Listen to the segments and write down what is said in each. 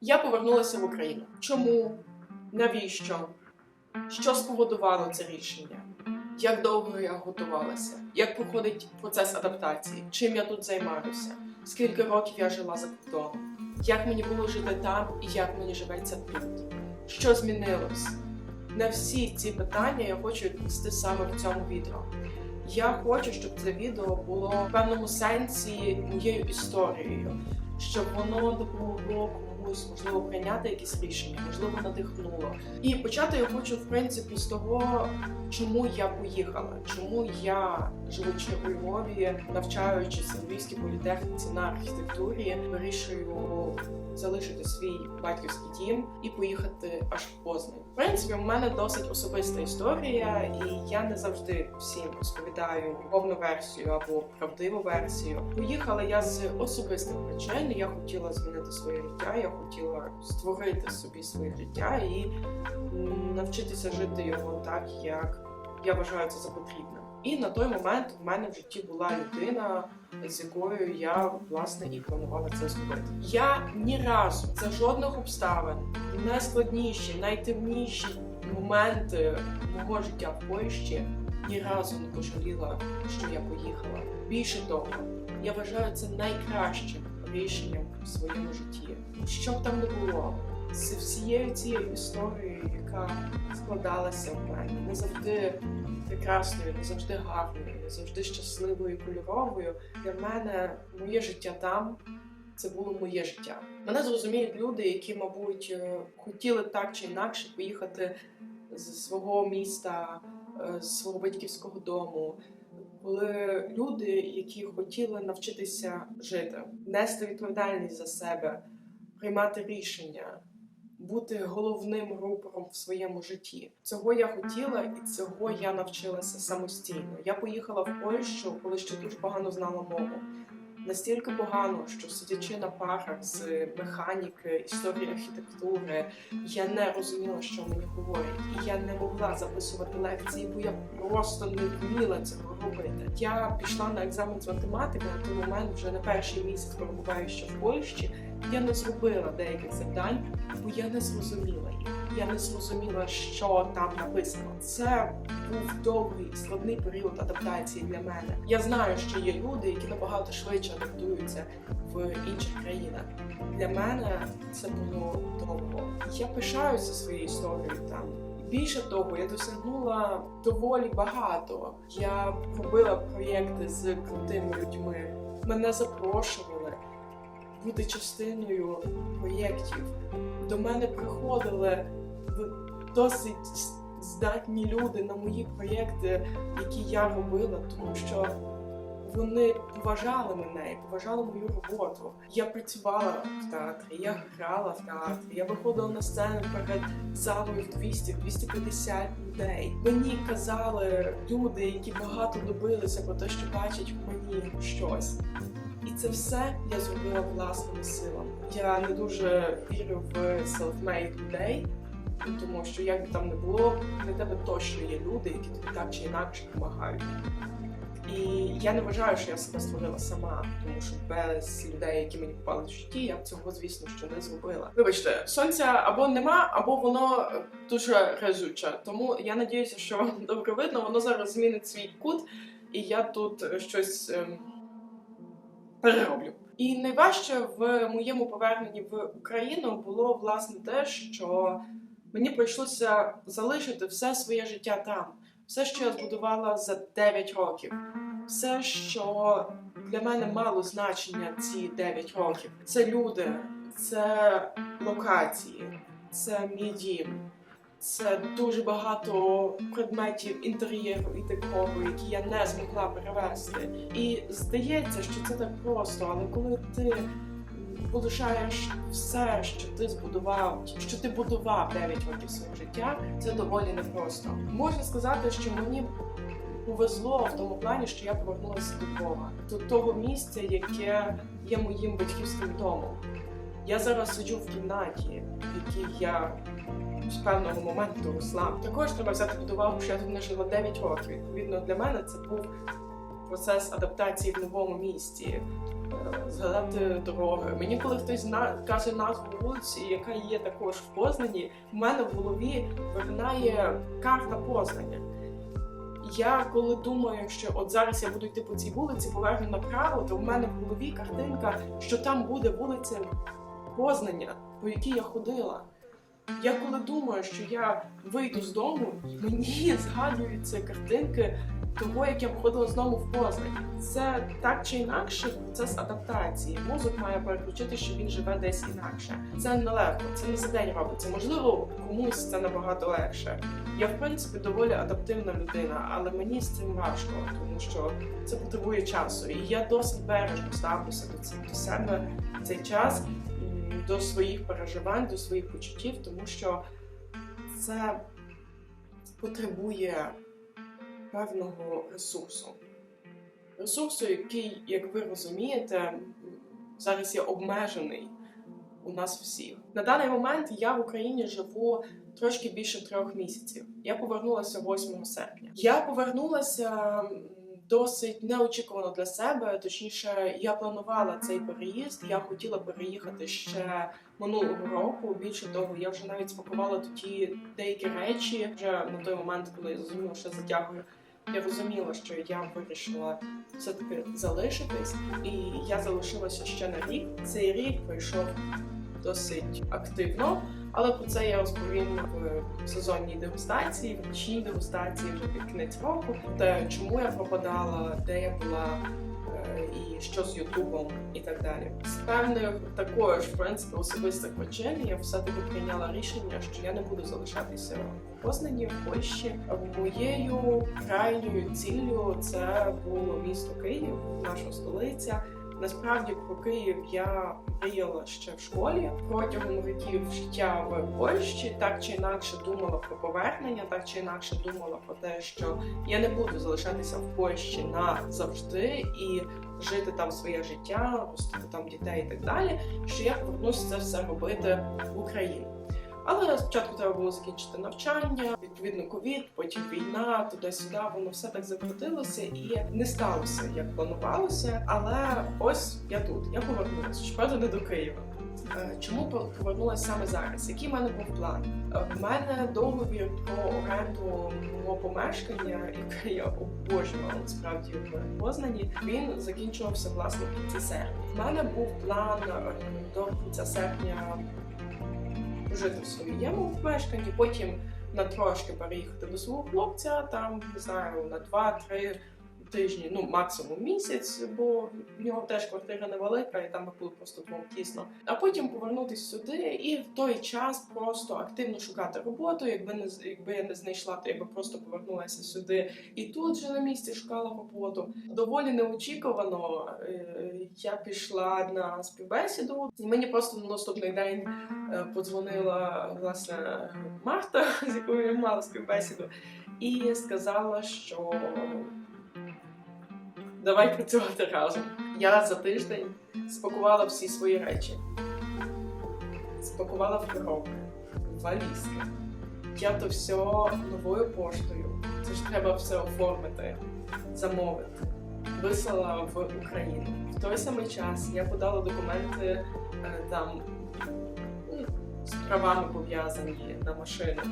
Я повернулася в Україну. Чому? Навіщо? Що спровокувало це рішення? Як довго я готувалася? Як проходить процес адаптації? Чим я тут займаюся? Скільки років я жила за кордоном? Як мені було жити там і як мені живеться тут? Що змінилось? На всі ці питання я хочу відповісти саме в цьому відео. Я хочу, щоб це відео було в певному сенсі моєю історією, щоб воно допомогло комусь, можливо, прийняти якісь рішення, можливо, надихнуло. І почати я хочу, в принципі, з того, чому я поїхала, чому я, живучи у Львові, навчаючись в Львівській політехніці на архітектурі, вирішую залишити свій батьківський дім і поїхати аж в Познань. Принципі, у мене досить особиста історія, і я не завжди всім розповідаю повну версію або правдиву версію. Поїхала я з особистих причин. Я хотіла змінити своє життя, я хотіла створити собі своє життя і навчитися жити його так, як я вважаю це за потрібне. І на той момент в мене в житті була людина, з якою я власне і планувала це зробити. Я ні разу за жодних обставин, найскладніші, найтемніші моменти мого життя в Польщі ні разу не пожаліла, що я поїхала. Більше того, я вважаю це найкращим рішенням в своєму житті. Що б там не було, з всією цією історією, яка складалася в мене, не завжди прекрасною, не завжди гарною, не завжди щасливою, і кольоровою. Для мене моє життя там це було моє життя. Мене зрозуміють люди, які, мабуть, е, хотіли так чи інакше поїхати з свого міста, е, з свого батьківського дому. Були люди, які хотіли навчитися жити, нести відповідальність за себе, приймати рішення, бути головним рупором в своєму житті. Цього я хотіла, і цього я навчилася самостійно. Я поїхала в Польщу, коли ще дуже погано знала мову. Настільки погано, що сидячи на парах з механіки, історії архітектури, я не розуміла, що мені говорять, і я не могла записувати лекції, бо я просто не вміла цього робити. Я пішла на екзамен з математики на той момент, вже не перший місяць перебуваючи в Польщі. Я не зробила деяких завдань, бо я не зрозуміла їх. Я не зрозуміла, що там написано. Це був довгий складний період адаптації для мене. Я знаю, що є люди, які набагато швидше адаптуються в інших країнах. Для мене це було довго. Я пишаюся своєю історією там. Більше того, я досягнула доволі багато. Я робила проєкти з крутими людьми. Мене запрошували бути частиною проєктів. До мене приходили досить здатні люди на мої проєкти, які я робила, тому що вони поважали мене і поважали мою роботу. Я працювала в театрі, я грала в театрі, я виходила на сцену перед залою в 200-250 людей. Мені казали люди, які багато добилися про те, що бачать в мені щось. І це все я зробила власними силами. Я не дуже вірю в self-made людей, тому що як би там не було, для тебе точно є люди, які тобі так чи інакше допомагають. І я не вважаю, що я себе створила сама, тому що без людей, які мені попали в житті, я б цього, звісно, що не зробила. Вибачте, сонця або нема, або воно е, дуже разюче. Тому я надіюся, що вам добре видно, воно зараз змінить свій кут, і я тут щось ем, перероблю. І найважче в моєму поверненні в Україну було власне те, що мені прийшлося залишити все своє життя там, все, що я збудувала за 9 років, все, що для мене мало значення ці 9 років. Це люди, це локації, це мій дім. Це дуже багато предметів інтер'єру і декору, які я не змогла перевести. І здається, що це так просто, але коли ти полишаєш все, що ти збудував, що ти будував 9 років свого життя, це доволі непросто. Можна сказати, що мені повезло в тому плані, що я повернулася до Бога, до того місця, яке є моїм батьківським домом. Я зараз сиджу в кімнаті, в якій я з певного моменту росла. Також треба взяти під увагу, що я тут не жила 9 років. Відповідно, для мене це був процес адаптації в новому місті. е, згадати дороги. Мені коли хтось каже назву вулиці, яка є також в Познані, в мене в голові виринає карта Познання. Я коли думаю, що от зараз я буду йти по цій вулиці, поверну направо, то в мене в голові картинка, що там буде вулиця Познання, по якій я ходила. Я коли думаю, що я вийду з дому, мені згадуються картинки того, як я виходила знову в Познані. Це так чи інакше процес адаптації. Мозок має переключити, що він живе десь інакше. Це нелегко, це не за день робиться. Можливо, комусь це набагато легше. Я в принципі доволі адаптивна людина, але мені з цим важко, тому що це потребує часу. І я досить бережно ставлюся до цього до себе цей час, до своїх переживань, до своїх почуттів, тому що це потребує певного ресурсу. Ресурсу, який, як ви розумієте, зараз є обмежений у нас всіх. На даний момент я в Україні живу трошки більше трьох місяців. Я повернулася 8 серпня. Я повернулася досить неочікувано для себе. Точніше, я планувала цей переїзд. Я хотіла переїхати ще минулого року. Більше того, я вже навіть спакувала тоді деякі речі. Вже на той момент, коли я зрозуміла, що затягую. Я розуміла, що я вирішила все-таки залишитись, і я залишилася ще на рік. Цей рік пройшов досить активно, але про це я розповім в сезонній дегустації, в річній дегустації вже під кінець року. Те, чому я пропадала, де я була. е, І що з Ютубом і так далі. З певних також, в принципі, особистих причин я все-таки прийняла рішення, що я не буду залишатися в Познані, в Польщі. Моєю крайньою ціллю це було місто Київ, наша столиця. Насправді про Київ я мріяла ще в школі протягом років життя в Польщі. Так чи інакше думала про повернення, так чи інакше думала про те, що я не буду залишатися в Польщі назавжди і жити там своє життя, ростити там дітей і так далі. Що я повернуся це все робити в Україну. Але спочатку треба було закінчити навчання, відповідно ковід, потім війна, туди-сюди, воно все так закрутилося і не сталося, як планувалося. Але ось я тут, я повернулася, щоправда, не до Києва. Е, Чому повернулася саме зараз? Який в мене був план? Е, В мене договір про оренду мого помешкання, яке я обожнювала насправді в Познані. Він закінчувався власне в кінці серпня. В мене був план е, до кінця серпня жити в своєму помешканні, потім на трошки переїхати до свого хлопця, там не знаю, на 2-3 тижні, ну максимум місяць, бо в нього теж квартира невелика, і там ми було просто двом тісно. А потім повернутися сюди і в той час просто активно шукати роботу. Якби не якби я не знайшла, то я би просто повернулася сюди і тут же на місці шукала роботу. Доволі неочікувано е, я пішла на співбесіду, і мені просто на наступний день е, подзвонила власне Марта, з якою я мала співбесіду, і сказала, що давай працювати разом. Я за тиждень спакувала всі свої речі, спакувала в коробки, валізки. Я то все новою поштою. Це ж треба все оформити, замовити. Вислала в Україну. В той самий час я подала документи е, там ну, з правами пов'язані на машину.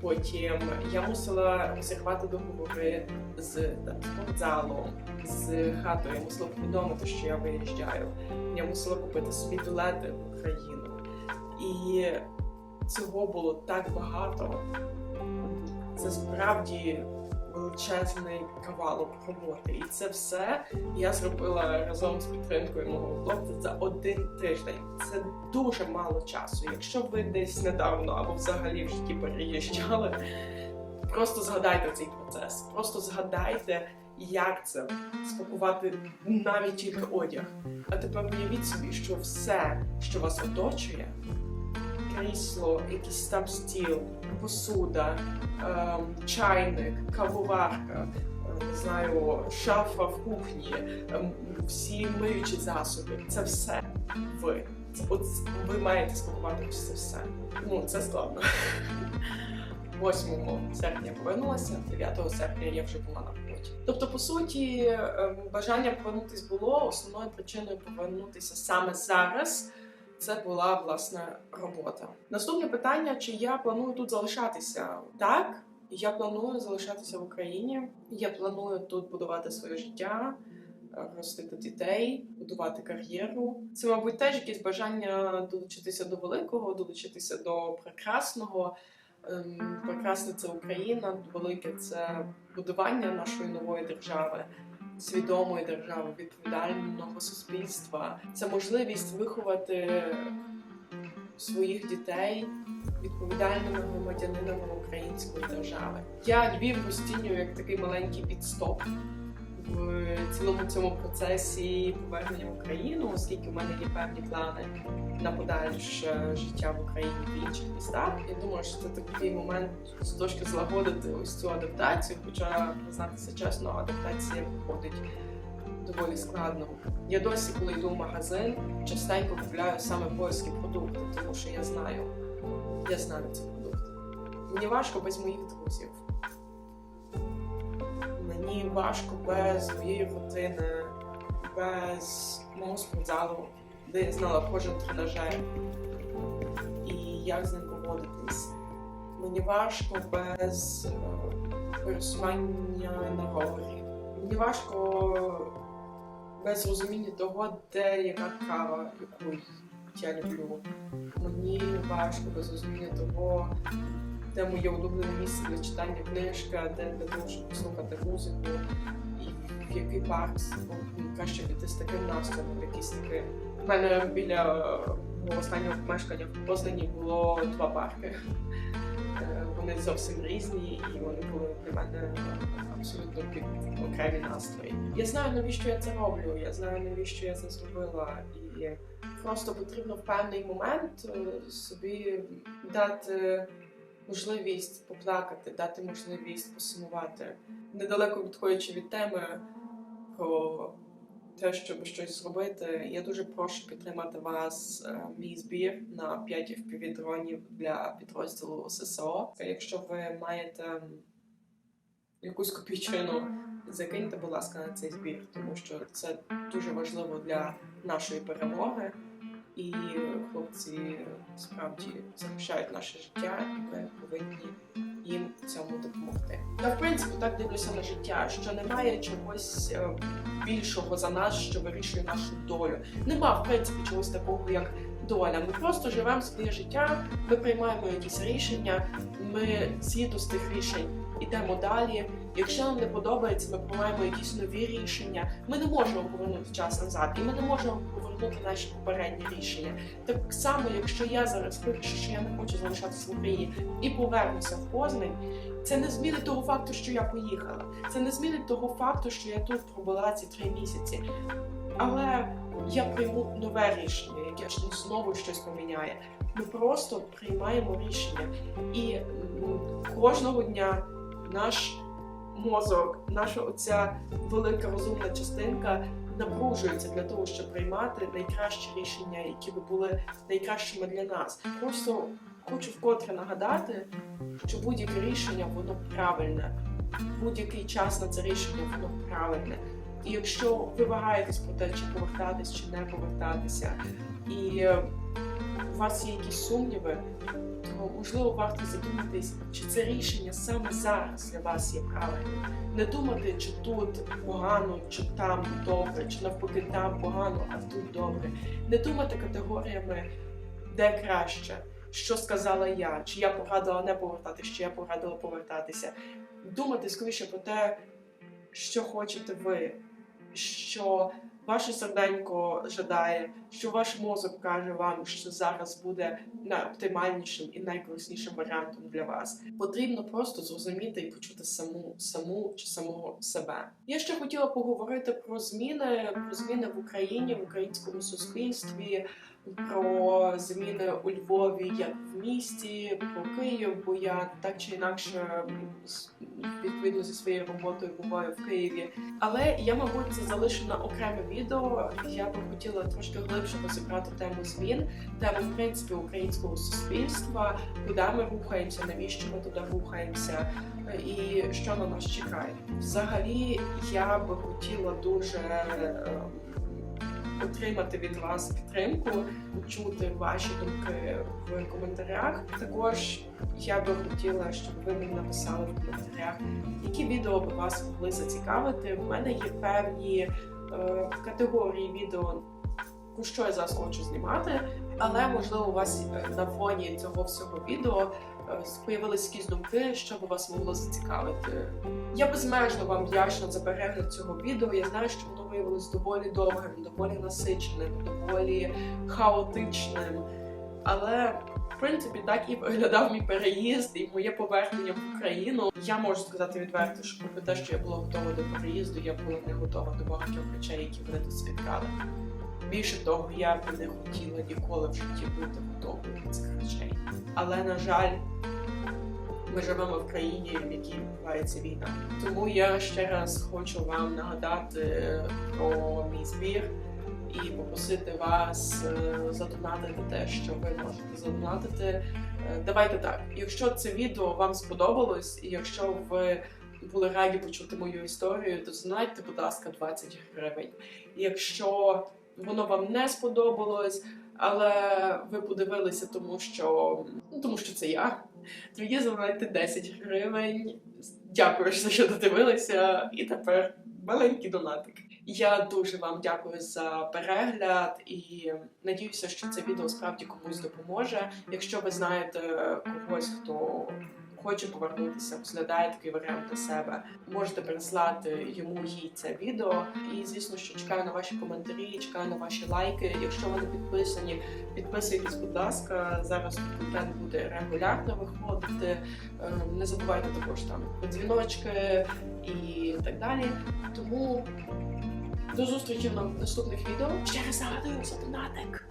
Потім я мусила розірвати договори з там, спортзалом, з хатою. Я мусила повідомити, що я виїжджаю. Я мусила купити собі білети в Україну. І цього було так багато. Це справді величезний кавалок роботи. І це все я зробила разом з підтримкою мого хлопця за один тиждень. Це дуже мало часу. Якщо ви десь недавно або взагалі в житті переїжджали, просто згадайте цей процес. Просто згадайте, як це спакувати навіть тільки одяг. А тепер уявіть собі, що все, що вас оточує, крісло, якийсь там стіл, посуда, ем, чайник, кавоварка, е, не знаю, шафа в кухні, ем, всі миючі засоби. Це все ви. От ви маєте спакувати це все. Ну, це складно. 8 серпня повернулася, 9 серпня я вже була на Тобто, по суті, ем, бажання повернутись було основною причиною повернутися саме зараз. Це була власне робота. Наступне питання: чи я планую тут залишатися? Так, я планую залишатися в Україні. Я планую тут будувати своє життя, е, ростити дітей, будувати кар'єру. Це, мабуть, теж якесь бажання долучитися до великого, долучитися до прекрасного. Ем, Прекрасне це Україна, велике це будування нашої нової держави, свідомої держави, відповідального суспільства. Це можливість виховати своїх дітей відповідальними громадянинами української держави. Я Львів розцінюю як такий маленький підстоп в цілому цьому процесі повернення в Україну, оскільки в мене є певні плани на подальше життя в Україні в інших містах. Я думаю, що це такий момент з точки злагодити ось цю адаптацію. Хоча признатися чесно, адаптація виходить доволі складно. Я досі, коли йду в магазин, частенько купляю саме польські продукти, тому що я знаю, я знаю ці продукти. Мені важко без моїх друзів. Мені важко без моєї рутини, без мого спортзалу, де я знала кожен тренажер і як з ним поводитись. Мені важко без е, пересування на ровері. Мені важко без розуміння того, де яка кава, яку я люблю. Мені важко без розуміння того, де моє улюблене місце для читання книжка, де для щоб послухати музику, і в який парк ну, краще піти з таким настроєм, якийсь такий. У мене біля мого останнього помешкання в Познані було два парки. Е, Вони зовсім різні, і вони були для мене абсолютно під окремі настрої. Я знаю, навіщо я це роблю. Я знаю, навіщо я це зробила. І просто потрібно в певний момент е, собі дати можливість поплакати, дати можливість посумувати. Недалеко відходячи від теми про те, щоб щось зробити, я дуже прошу підтримати вас е, мій збір на 5 FPV-дронів для підрозділу ССО. Якщо ви маєте якусь копійчину, закиньте, будь ласка, на цей збір, тому що це дуже важливо для нашої перемоги. І хлопці справді захищають наше життя, і ми повинні їм в цьому допомогти. Я в принципі так дивлюся на життя, що немає чогось е, більшого за нас, що вирішує нашу долю. Нема в принципі чогось такого, як доля. Ми просто живемо своє життя, ми приймаємо якісь рішення, ми згідно з тих рішень йдемо далі. Якщо нам не подобається, ми приймаємо якісь нові рішення. Ми не можемо повернути час назад, і ми не можемо повернути наші попередні рішення. Так само, якщо я зараз вирішу, що я не хочу залишатися в Україні і повернуся в Познань, це не змінить того факту, що я поїхала. Це не змінить того факту, що я тут пробула ці три місяці. Але я прийму нове рішення, яке знову щось поміняє. Ми просто приймаємо рішення, і кожного дня наш мозок, наша оця велика розумна частинка напружується для того, щоб приймати найкращі рішення, які би були найкращими для нас. Просто хочу вкотре нагадати, що будь-яке рішення воно правильне, будь-який час на це рішення воно правильне. І якщо ви вагаєтесь про те, чи повертатись, чи не повертатися, і е, у вас є якісь сумніви, можливо варто задуматись, чи це рішення саме зараз для вас є правильним. Не думати, чи тут погано, чи там добре, чи навпаки там погано, а тут добре. Не думати категоріями, де краще, що сказала я, чи я порадила не повертатись, чи я порадила повертатися. Думати скоріше про те, що хочете ви, що ваше серденько жадає, що ваш мозок каже вам, що зараз буде найоптимальнішим і найкориснішим варіантом для вас. Потрібно просто зрозуміти і почути саму саму чи самого себе. Я ще хотіла поговорити про зміни, про зміни в Україні, в українському суспільстві. Про зміни у Львові як в місті, про Київ, бо я так чи інакше відповідно зі своєю роботою буваю в Києві. Але я, мабуть, це залишу на окреме відео. Я би хотіла трошки глибше розібрати тему змін, тему в принципі українського суспільства, куди ми рухаємося, навіщо ми туди рухаємося, е, і що на нас чекає. Взагалі, я би хотіла дуже. Е, Отримати від вас підтримку, чути ваші думки в коментарях. Також я би хотіла, щоб ви мені написали в коментарях, які відео би вас могли зацікавити. В мене є певні е, категорії відео, про що я зараз хочу знімати, але можливо у вас е, на фоні цього всього відео е, появились якісь думки, що би вас могло зацікавити. Я безмежно вам вдячна за перегляд цього відео. Я знаю, що воно виявилось доволі довгим, доволі насиченим, доволі хаотичним. Але в принципі так і виглядав мій переїзд і моє повернення в Україну. Я можу сказати відверто, що попри те, що я була готова до переїзду, я була не готова до багатьох речей, які мене тут спіткали. Більше того, я б не хотіла ніколи в житті бути готовою до цих речей. Але на жаль, ми живемо в країні, в якій відбувається війна. Тому я ще раз хочу вам нагадати про мій збір і попросити вас е, задонатити те, що ви можете задонатити. Е, Давайте так. Якщо це відео вам сподобалось, і якщо ви були раді почути мою історію, то задонатьте, будь ласка, 20 гривень. Якщо воно вам не сподобалось, але ви подивилися, тому що ну тому що це я. Тоді заводити 10 гривень. Дякую, що додивилися. І тепер маленький донатик. Я дуже вам дякую за перегляд і надіюся, що це відео справді комусь допоможе. Якщо ви знаєте когось, хто хоче повернутися, розглядає такий варіант для себе, можете переслати йому їй це відео. І звісно, що чекаю на ваші коментарі, чекаю на ваші лайки. Якщо ви не підписані, підписуйтесь, будь ласка. Зараз контент буде регулярно виходити. Е, Не забувайте також там дзвіночки і так далі. Тому до зустрічі в наступних відео. Ще раз нагадую за донатик.